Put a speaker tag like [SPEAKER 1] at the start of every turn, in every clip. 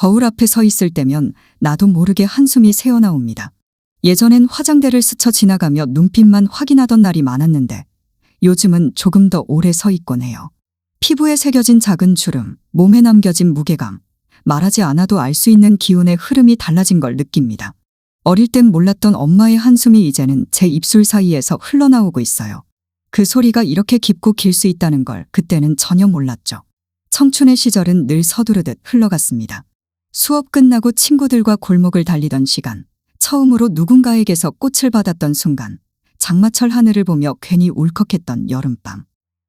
[SPEAKER 1] 거울 앞에 서 있을 때면 나도 모르게 한숨이 새어나옵니다. 예전엔 화장대를 스쳐 지나가며 눈빛만 확인하던 날이 많았는데 요즘은 조금 더 오래 서 있곤 해요. 피부에 새겨진 작은 주름, 몸에 남겨진 무게감, 말하지 않아도 알 수 있는 기운의 흐름이 달라진 걸 느낍니다. 어릴 땐 몰랐던 엄마의 한숨이 이제는 제 입술 사이에서 흘러나오고 있어요. 그 소리가 이렇게 깊고 길 수 있다는 걸 그때는 전혀 몰랐죠. 청춘의 시절은 늘 서두르듯 흘러갔습니다. 수업 끝나고 친구들과 골목을 달리던 시간, 처음으로 누군가에게서 꽃을 받았던 순간, 장마철 하늘을 보며 괜히 울컥했던 여름밤.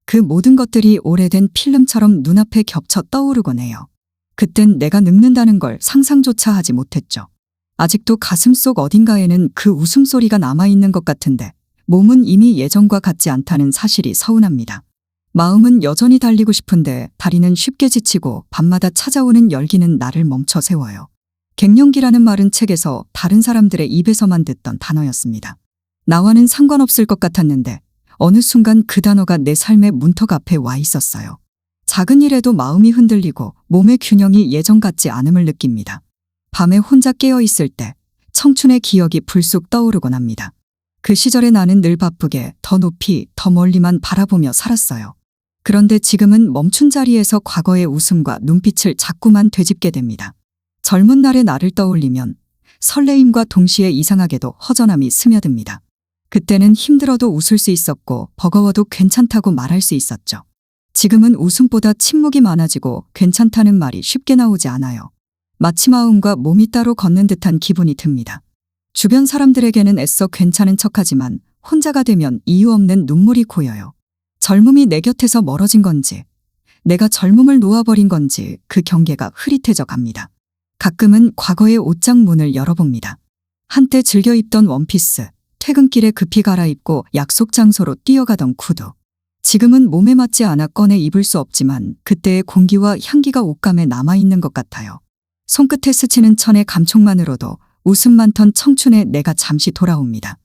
[SPEAKER 1] 그 모든 것들이 오래된 필름처럼 눈앞에 겹쳐 떠오르곤 해요. 그땐 내가 늙는다는 걸 상상조차 하지 못했죠. 아직도 가슴 속 어딘가에는 그 웃음소리가 남아있는 것 같은데 몸은 이미 예전과 같지 않다는 사실이 서운합니다. 마음은 여전히 달리고 싶은데 다리는 쉽게 지치고 밤마다 찾아오는 열기는 나를 멈춰 세워요. 갱년기라는 말은 책에서 다른 사람들의 입에서만 듣던 단어였습니다. 나와는 상관없을 것 같았는데 어느 순간 그 단어가 내 삶의 문턱 앞에 와 있었어요. 작은 일에도 마음이 흔들리고 몸의 균형이 예전 같지 않음을 느낍니다. 밤에 혼자 깨어 있을 때 청춘의 기억이 불쑥 떠오르곤 합니다. 그 시절에 나는 늘 바쁘게 더 높이 더 멀리만 바라보며 살았어요. 그런데 지금은 멈춘 자리에서 과거의 웃음과 눈빛을 자꾸만 되짚게 됩니다. 젊은 날의 나를 떠올리면 설레임과 동시에 이상하게도 허전함이 스며듭니다. 그때는 힘들어도 웃을 수 있었고 버거워도 괜찮다고 말할 수 있었죠. 지금은 웃음보다 침묵이 많아지고 괜찮다는 말이 쉽게 나오지 않아요. 마치 마음과 몸이 따로 걷는 듯한 기분이 듭니다. 주변 사람들에게는 애써 괜찮은 척하지만 혼자가 되면 이유 없는 눈물이 고여요. 젊음이 내 곁에서 멀어진 건지, 내가 젊음을 놓아버린 건지 그 경계가 흐릿해져 갑니다. 가끔은 과거의 옷장 문을 열어봅니다. 한때 즐겨 입던 원피스, 퇴근길에 급히 갈아입고 약속 장소로 뛰어가던 구두. 지금은 몸에 맞지 않아 꺼내 입을 수 없지만 그때의 공기와 향기가 옷감에 남아있는 것 같아요. 손끝에 스치는 천의 감촉만으로도 웃음 많던 청춘에 내가 잠시 돌아옵니다.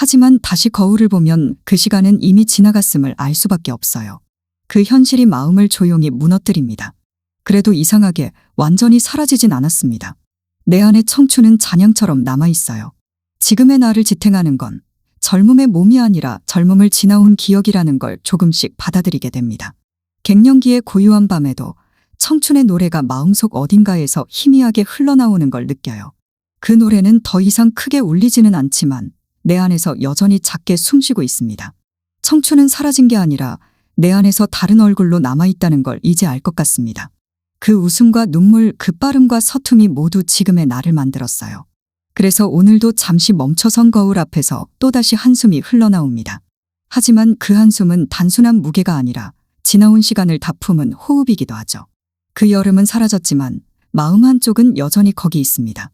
[SPEAKER 1] 하지만 다시 거울을 보면 그 시간은 이미 지나갔음을 알 수밖에 없어요. 그 현실이 마음을 조용히 무너뜨립니다. 그래도 이상하게 완전히 사라지진 않았습니다. 내 안의 청춘은 잔향처럼 남아있어요. 지금의 나를 지탱하는 건 젊음의 몸이 아니라 젊음을 지나온 기억이라는 걸 조금씩 받아들이게 됩니다. 갱년기의 고요한 밤에도 청춘의 노래가 마음속 어딘가에서 희미하게 흘러나오는 걸 느껴요. 그 노래는 더 이상 크게 울리지는 않지만 내 안에서 여전히 작게 숨쉬고 있습니다. 청춘은 사라진 게 아니라 내 안에서 다른 얼굴로 남아있다는 걸 이제 알 것 같습니다. 그 웃음과 눈물, 그 빠름과 서툼이 모두 지금의 나를 만들었어요. 그래서 오늘도 잠시 멈춰선 거울 앞에서 또다시 한숨이 흘러나옵니다. 하지만 그 한숨은 단순한 무게가 아니라 지나온 시간을 다 품은 호흡이기도 하죠. 그 여름은 사라졌지만 마음 한쪽은 여전히 거기 있습니다.